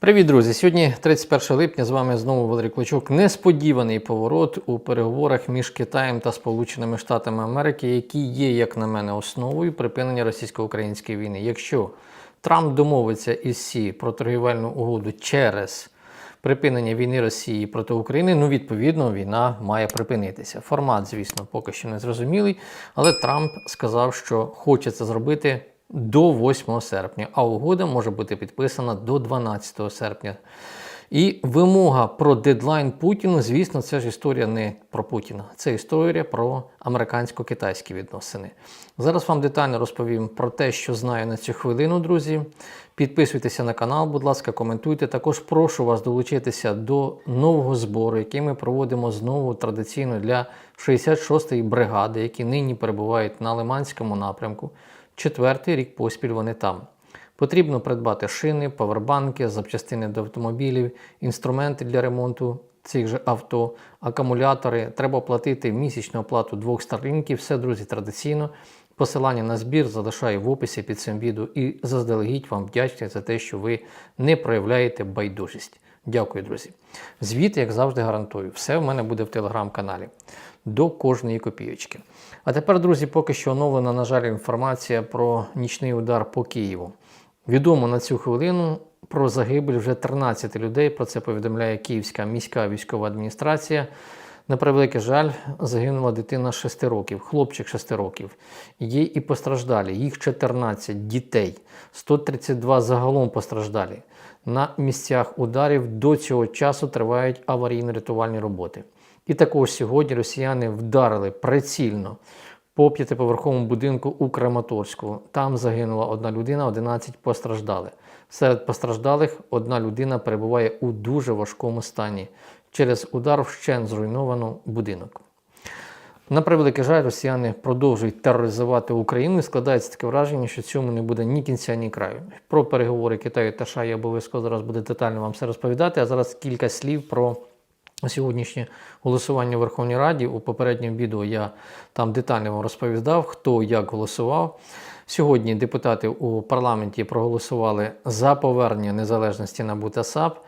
Привіт, друзі! Сьогодні 31 липня з вами знову Валерій Клочок. Несподіваний поворот у переговорах між Китаєм та Сполученими Штатами Америки, які є, як на мене, основою припинення російсько-української війни. Якщо Трамп домовиться із Сі про торгівельну угоду через припинення війни Росії проти України, ну відповідно війна має припинитися. Формат, звісно, поки що не зрозумілий, але Трамп сказав, що хоче це зробити до 8 серпня, а угода може бути підписана до 12 серпня. І вимога про дедлайн Путіну, звісно, це ж історія не про Путіна, це історія про американсько-китайські відносини. Зараз вам детально розповім про те, що знаю на цю хвилину, друзі. Підписуйтеся на канал, будь ласка, коментуйте. Також прошу вас долучитися до нового збору, який ми проводимо знову традиційно для 66-ї бригади, які нині перебувають на Лиманському напрямку. Четвертий рік поспіль вони там. Потрібно придбати шини, павербанки, запчастини до автомобілів, інструменти для ремонту цих же авто, акумулятори. Треба платити місячну оплату двох старлінків. Все, друзі, традиційно. Посилання на збір залишаю в описі під цим відео і заздалегідь вам вдячний за те, що ви не проявляєте байдужість. Дякую, друзі. Звіт, як завжди, гарантую, все в мене буде в телеграм-каналі до кожної копійочки. А тепер, друзі, поки що оновлена, на жаль, інформація про нічний удар по Києву. Відомо на цю хвилину про загибель вже 13 людей. Про це повідомляє Київська міська військова адміністрація. На превеликий жаль, загинула дитина 6 років, хлопчик 6 років. Є і постраждалі, їх 14 дітей, 132 загалом постраждалі. На місцях ударів до цього часу тривають аварійно-рятувальні роботи. І також сьогодні росіяни вдарили прицільно по п'ятиповерховому будинку у Краматорську. Там загинула одна людина, 11 постраждали. Серед постраждалих одна людина перебуває у дуже важкому стані. Через удар вщен зруйновано будинок. На превеликий жаль, росіяни продовжують тероризувати Україну і складається таке враження, що цьому не буде ні кінця, ні краю. Про переговори Китаю та США я обов'язково зараз буду детально вам все розповідати. А зараз кілька слів про сьогоднішнє голосування в Верховній Раді. У попередньому відео я там детально вам розповідав, хто як голосував. Сьогодні депутати у парламенті проголосували за повернення незалежності НАБУ та САП,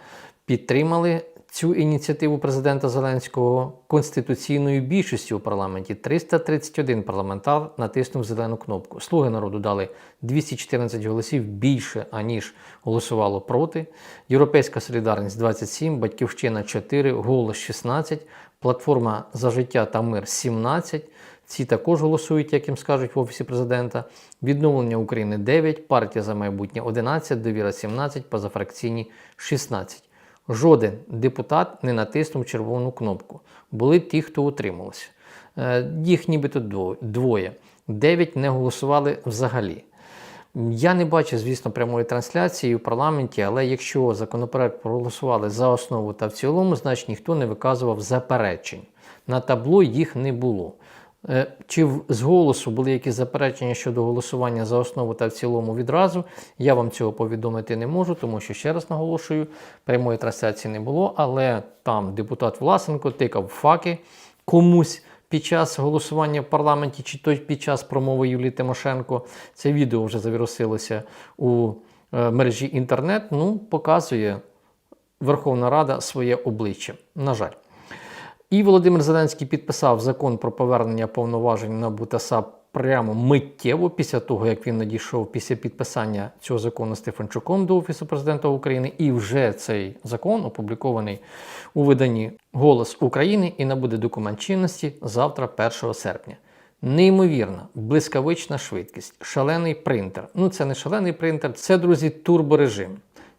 підтримали цю ініціативу президента Зеленського конституційною більшістю у парламенті. 331 парламентар натиснув зелену кнопку. Слуги народу дали 214 голосів більше, аніж голосувало проти. Європейська солідарність 27, Батьківщина 4, голос 16, платформа за життя та мир 17. Ці також голосують, як їм скажуть в Офісі президента. Відновлення України 9, партія за майбутнє 11, довіра 17, позафракційні 16. Жоден депутат не натиснув червону кнопку. Були ті, хто утримався. Е, Їх нібито двоє. Дев'ять не голосували взагалі. Я не бачу, звісно, прямої трансляції у парламенті, але якщо законопроект проголосували за основу та в цілому, значить ніхто не виказував заперечень. На табло їх не було. Е, Чи з голосу були якісь заперечення щодо голосування за основу та в цілому відразу? Я вам цього повідомити не можу, тому що ще раз наголошую, прямої трансляції не було, але там депутат Власенко тикав факи комусь під час голосування в парламенті, чи то під час промови Юлії Тимошенко. Це відео вже завірусилося у е, мережі інтернет. Ну, показує Верховна Рада своє обличчя. На жаль. І Володимир Зеленський підписав закон про повернення повноважень на БУТАСАП прямо миттєво після того, як він надійшов після підписання цього закону Стефанчуком до Офісу президента України. І вже цей закон опублікований у виданні Голос України і набуде документ чинності завтра, 1 серпня. Неймовірна, блискавична швидкість, шалений принтер. Ну, це не шалений принтер, це, друзі, турборежим,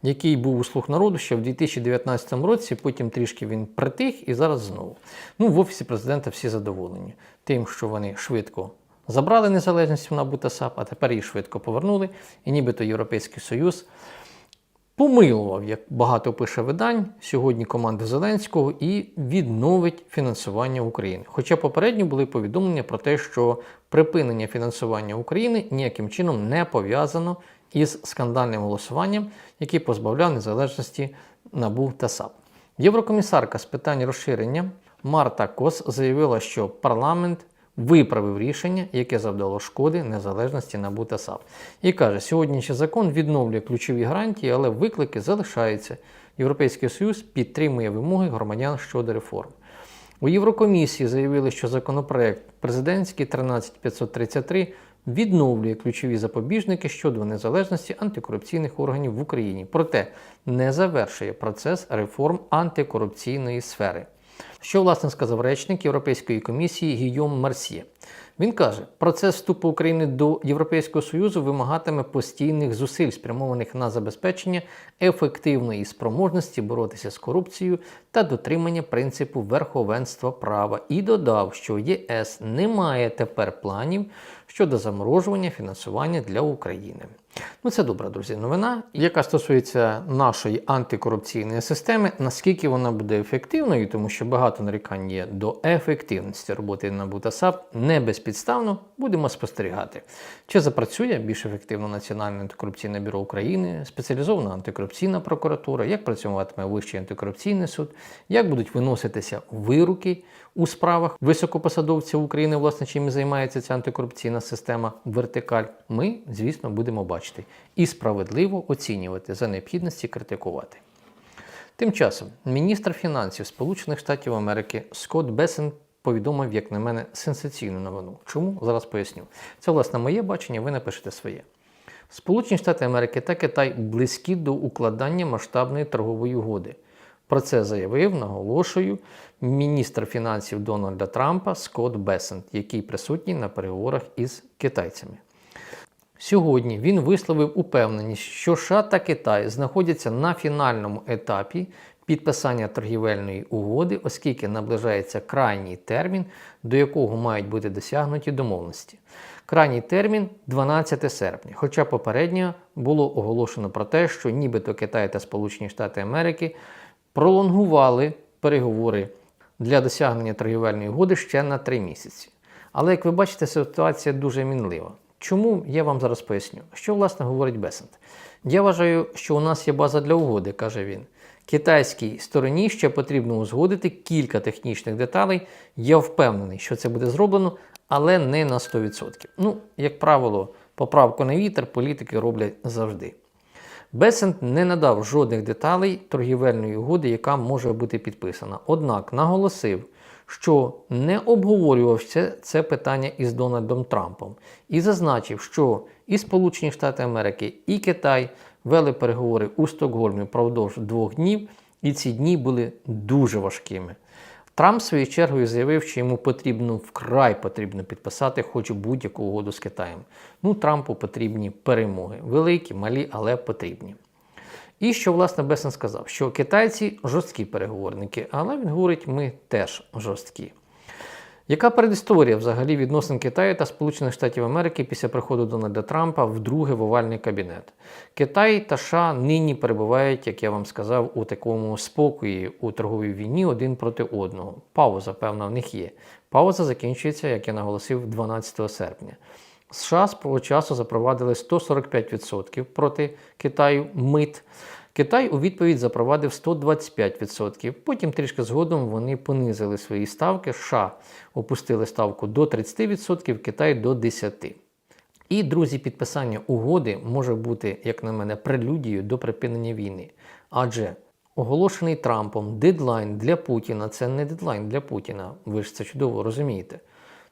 який був у слух народу ще в 2019 році. Потім трішки він притих і зараз знову. Ну, в офісі президента всі задоволені тим, що вони швидко забрали незалежність в НАБУ та САП, а тепер її швидко повернули. І нібито Європейський Союз помилував, як багато пише видань, сьогодні команду Зеленського і відновить фінансування України. Хоча попередньо були повідомлення про те, що припинення фінансування України ніяким чином не пов'язано із скандальним голосуванням, який позбавляв незалежності НАБУ та САП. Єврокомісарка з питань розширення Марта Кос заявила, що парламент виправив рішення, яке завдало шкоди незалежності НАБУ та САП. І каже, сьогоднішній закон відновлює ключові гарантії, але виклики залишаються. Європейський Союз підтримує вимоги громадян щодо реформ. У Єврокомісії заявили, що законопроект президентський 13533 відновлює ключові запобіжники щодо незалежності антикорупційних органів в Україні, проте не завершує процес реформ антикорупційної сфери. Що власне сказав речник Європейської комісії Гійом Марсьє? Він каже, процес вступу України до Європейського Союзу вимагатиме постійних зусиль, спрямованих на забезпечення ефективної спроможності боротися з корупцією та дотримання принципу верховенства права. І додав, що ЄС не має тепер планів щодо заморожування фінансування для України. Ну це добра, друзі, новина, яка стосується нашої антикорупційної системи, наскільки вона буде ефективною, тому що багато нарікань є до ефективності роботи НАБУ та САП, не безпідставно будемо спостерігати. Чи запрацює більш ефективно Національне антикорупційне бюро України, спеціалізована антикорупційна прокуратура, як працюватиме Вищий антикорупційний суд, як будуть виноситися вироки у справах високопосадовців України, власне, чим займається ця антикорупційна система вертикаль, ми, звісно, будемо бачити і справедливо оцінювати за необхідності критикувати. Тим часом міністр фінансів Сполучених Штатів Америки Скотт Бесен повідомив, як на мене, сенсаційну новину. Чому? Зараз поясню. Це, власне, моє бачення, ви напишете своє. Сполучені Штати Америки та Китай близькі до укладання масштабної торгової угоди. Про це заявив, наголошую, міністр фінансів Дональда Трампа Скотт Бесент, який присутній на переговорах із китайцями. Сьогодні він висловив упевненість, що США та Китай знаходяться на фінальному етапі підписання торгівельної угоди, оскільки наближається крайній термін, до якого мають бути досягнуті домовленості. Крайній термін 12 серпня, хоча попередньо було оголошено про те, що нібито Китай та Сполучені Штати Америки пролонгували переговори для досягнення торгівельної угоди ще на 3 місяці. Але як ви бачите, ситуація дуже мінлива. Чому я вам зараз поясню? Що власне говорить Бесент? Я вважаю, що у нас є база для угоди, каже він. Китайській стороні ще потрібно узгодити кілька технічних деталей. Я впевнений, що це буде зроблено, але не на 100%. Ну, як правило, поправку на вітер політики роблять завжди. Бесент не надав жодних деталей торгівельної угоди, яка може бути підписана. Однак наголосив, що не обговорював це, це питання із Дональдом Трампом і зазначив, що і Сполучені Штати Америки, і Китай вели переговори у Стокгольмі впродовж двох днів, і ці дні були дуже важкими. Трамп своєю чергою заявив, що йому потрібно вкрай потрібно підписати хоч будь-яку угоду з Китаєм. Ну, Трампу потрібні перемоги. Великі, малі, але потрібні. І що, власне, Бесен сказав, що китайці жорсткі переговорники, але він говорить, ми теж жорсткі. Яка передісторія взагалі відносин Китаю та Сполучених Штатів Америки після приходу Дональда Трампа в в овальний кабінет? Китай та США нині перебувають, як я вам сказав, у такому спокої у торговій війні один проти одного. Пауза, певна, в них є. Пауза закінчується, як я наголосив, 12 серпня. США з того часу запровадили 145% проти Китаю мит. Китай у відповідь запровадив 125%. Потім трішки згодом вони понизили свої ставки. США опустили ставку до 30%, Китай до 10%. І, друзі, підписання угоди може бути, як на мене, прелюдією до припинення війни. Адже оголошений Трампом дедлайн для Путіна це не дедлайн для Путіна. Ви ж це чудово розумієте.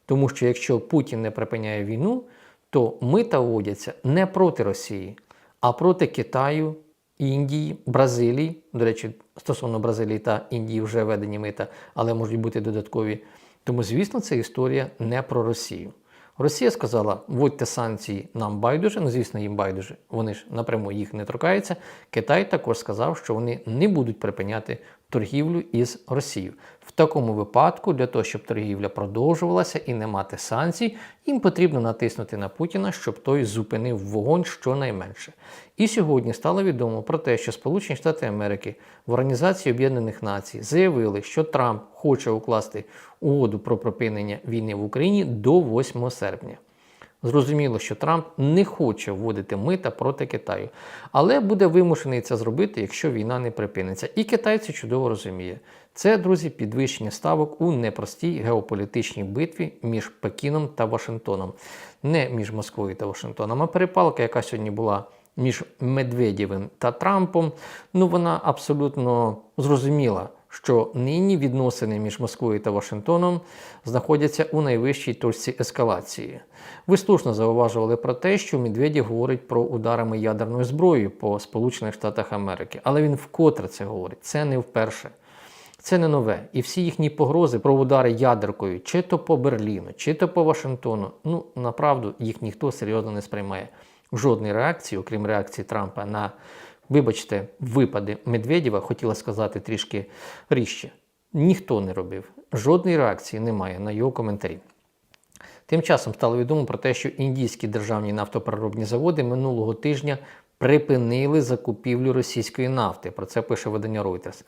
Тому що якщо Путін не припиняє війну, то мита вводяться не проти Росії, а проти Китаю, Індії, Бразилії. До речі, стосовно Бразилії та Індії вже введені мита, але можуть бути додаткові. Тому, звісно, це історія не про Росію. Росія сказала, вводьте санкції нам байдуже, ну звісно, їм байдуже, вони ж напряму їх не торкаються. Китай також сказав, що вони не будуть припиняти торгівлю із Росією. В такому випадку, для того, щоб торгівля продовжувалася і не мати санкцій, їм потрібно натиснути на Путіна, щоб той зупинив вогонь щонайменше. І сьогодні стало відомо про те, що Сполучені Штати Америки в Організації Об'єднаних Націй заявили, що Трамп хоче укласти угоду про припинення війни в Україні до 8 серпня. Зрозуміло, що Трамп не хоче вводити мита проти Китаю, але буде вимушений це зробити, якщо війна не припиниться. І Китай це чудово розуміє. Це, друзі, підвищення ставок у непростій геополітичній битві між Пекіном та Вашингтоном, не між Москвою та Вашингтоном, а перепалка, яка сьогодні була між Медведєвим та Трампом, ну вона абсолютно зрозуміла, що нині відносини між Москвою та Вашингтоном знаходяться у найвищій точці ескалації. Ви слушно зауважували про те, що Медведєв говорить про ударами ядерною зброєю по Сполучених Штатах Америки, але він вкотре це говорить. Це не вперше. Це не нове. І всі їхні погрози про удари ядеркою, чи то по Берліну, чи то по Вашингтону, ну направду їх ніхто серйозно не сприймає. Жодної реакції, окрім реакції Трампа на, вибачте, випади Медведєва, хотіла сказати трішки ріжче. Ніхто не робив. Жодної реакції немає на його коментарі. Тим часом стало відомо про те, що індійські державні нафтопереробні заводи минулого тижня припинили закупівлю російської нафти. Про це пише видання Reuters.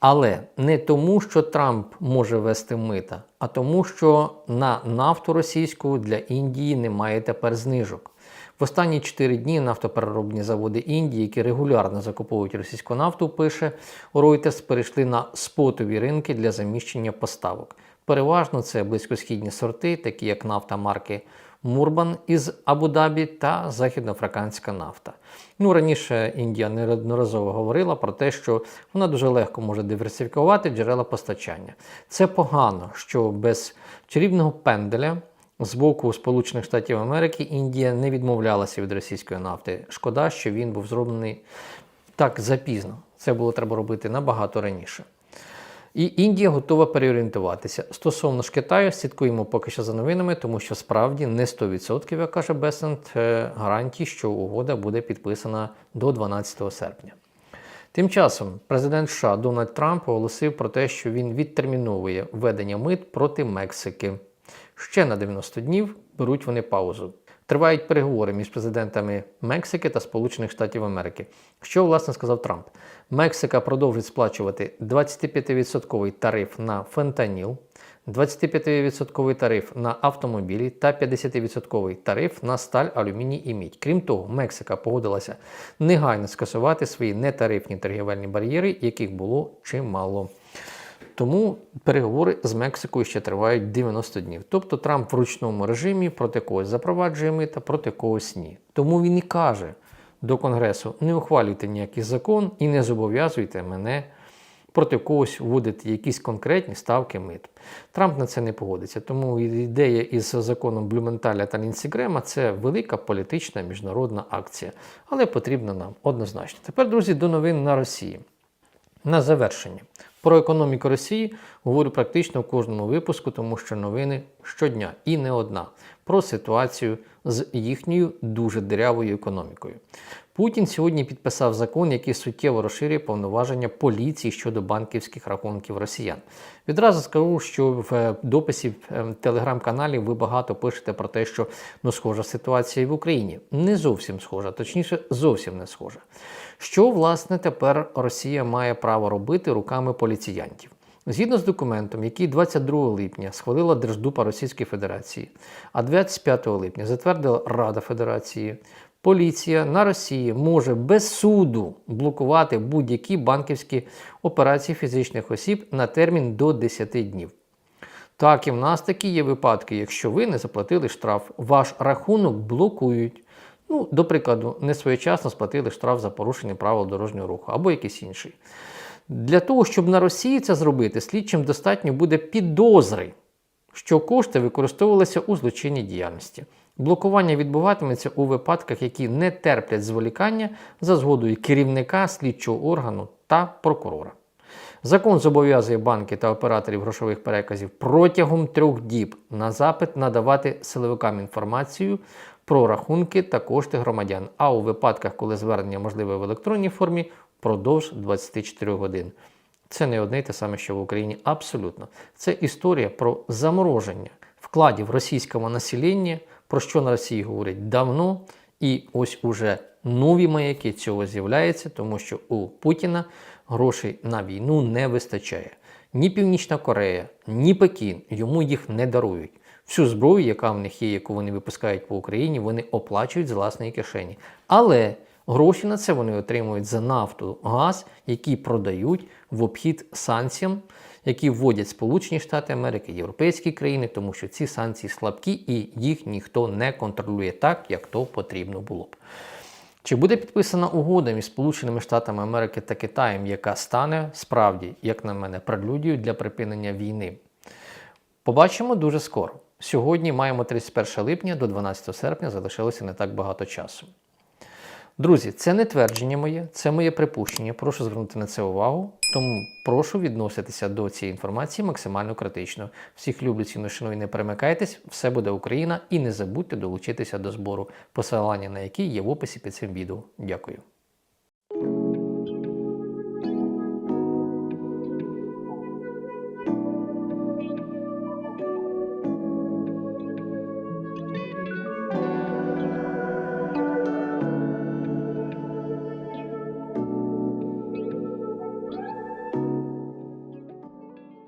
Але не тому, що Трамп може вести мита, а тому, що на нафту російську для Індії немає тепер знижок. В останні 4 дні нафтопереробні заводи Індії, які регулярно закуповують російську нафту, пише Reuters, перейшли на спотові ринки для заміщення поставок. Переважно це близькосхідні сорти, такі як нафта марки Мурбан із Абу-Дабі та західноафриканська нафта. Ну, раніше Індія неодноразово говорила про те, що вона дуже легко може диверсифікувати джерела постачання. Це погано, що без чарівного пенделя з боку Сполучених Штатів Америки Індія не відмовлялася від російської нафти. Шкода, що він був зроблений так запізно. Це було треба робити набагато раніше. І Індія готова переорієнтуватися. Стосовно ж Китаю, слідкуємо поки що за новинами, тому що справді не 100%, як каже Бесент, гарантій, що угода буде підписана до 12 серпня. Тим часом президент США Дональд Трамп оголосив про те, що він відтерміновує введення мит проти Мексики. Ще на 90 днів беруть вони паузу. Тривають переговори між президентами Мексики та Сполучених Штатів Америки. Що власне сказав Трамп? Мексика продовжить сплачувати 25% тариф на фентаніл, 25% тариф на автомобілі та 50% тариф на сталь, алюміній і мідь. Крім того, Мексика погодилася негайно скасувати свої нетарифні торгівельні бар'єри, яких було чимало. Тому переговори з Мексикою ще тривають 90 днів. Тобто Трамп в ручному режимі проти когось запроваджує мита, проти когось ні. Тому він і каже до Конгресу: не ухвалюйте ніякий закон і не зобов'язуйте мене проти когось вводити якісь конкретні ставки мит. Трамп на це не погодиться. Тому ідея із законом Блюменталя та Лінсігрема це велика політична міжнародна акція, але потрібна нам однозначно. Тепер, друзі, до новин на Росії. На завершення. Про економіку Росії говорю практично в кожному випуску, тому що новини щодня і не одна про ситуацію з їхньою дуже дирявою економікою. Путін сьогодні підписав закон, який суттєво розширює повноваження поліції щодо банківських рахунків росіян. Відразу скажу, що в дописі в телеграм-каналі ви багато пишете про те, що ну схожа ситуація в Україні. Не зовсім схожа, точніше, зовсім не схожа. Що власне тепер Росія має право робити руками поліціянтів? Згідно з документом, який 22 липня схвалила Держдупа Російської Федерації, а 25 липня затвердила Рада Федерації, поліція на Росії може без суду блокувати будь-які банківські операції фізичних осіб на термін до 10 днів. Так, і в нас такі є випадки, якщо ви не заплатили штраф, ваш рахунок блокують. Ну, до прикладу, не своєчасно сплатили штраф за порушення правил дорожнього руху або якийсь інший. Для того, щоб на Росії це зробити, слідчим достатньо буде підозри, що кошти використовувалися у злочинній діяльності. Блокування відбуватиметься у випадках, які не терплять зволікання за згодою керівника слідчого органу та прокурора. Закон зобов'язує банки та операторів грошових переказів протягом трьох діб на запит надавати силовикам інформацію про рахунки та кошти громадян, а у випадках, коли звернення можливе в електронній формі, впродовж 24 годин. Це не одне й те саме, що в Україні. Абсолютно. Це історія про замороження вкладів російського населення, про що на Росії говорять давно, і ось уже нові маяки цього з'являються, тому що у Путіна грошей на війну не вистачає. Ні Північна Корея, ні Пекін йому їх не дарують. всю зброю, яка в них є, яку вони випускають по Україні, вони оплачують з власної кишені. Але гроші на це вони отримують за нафту, газ, які продають в обхід санкціям, які вводять Сполучені Штати Америки, європейські країни, тому що ці санкції слабкі і їх ніхто не контролює так, як то потрібно було б. Чи буде підписана угода між Сполученими Штатами Америки та Китаєм, яка стане справді, як на мене, прелюдією для припинення війни? Побачимо дуже скоро. Сьогодні маємо 31 липня до 12 серпня залишилося не так багато часу. Друзі, це не твердження моє, це моє припущення. Прошу звернути на це увагу. Тому прошу відноситися до цієї інформації максимально критично. Всіх люблю, ціну шаную, не перемикайтесь, все буде Україна і не забудьте долучитися до збору, посилання на який є в описі під цим відео. Дякую.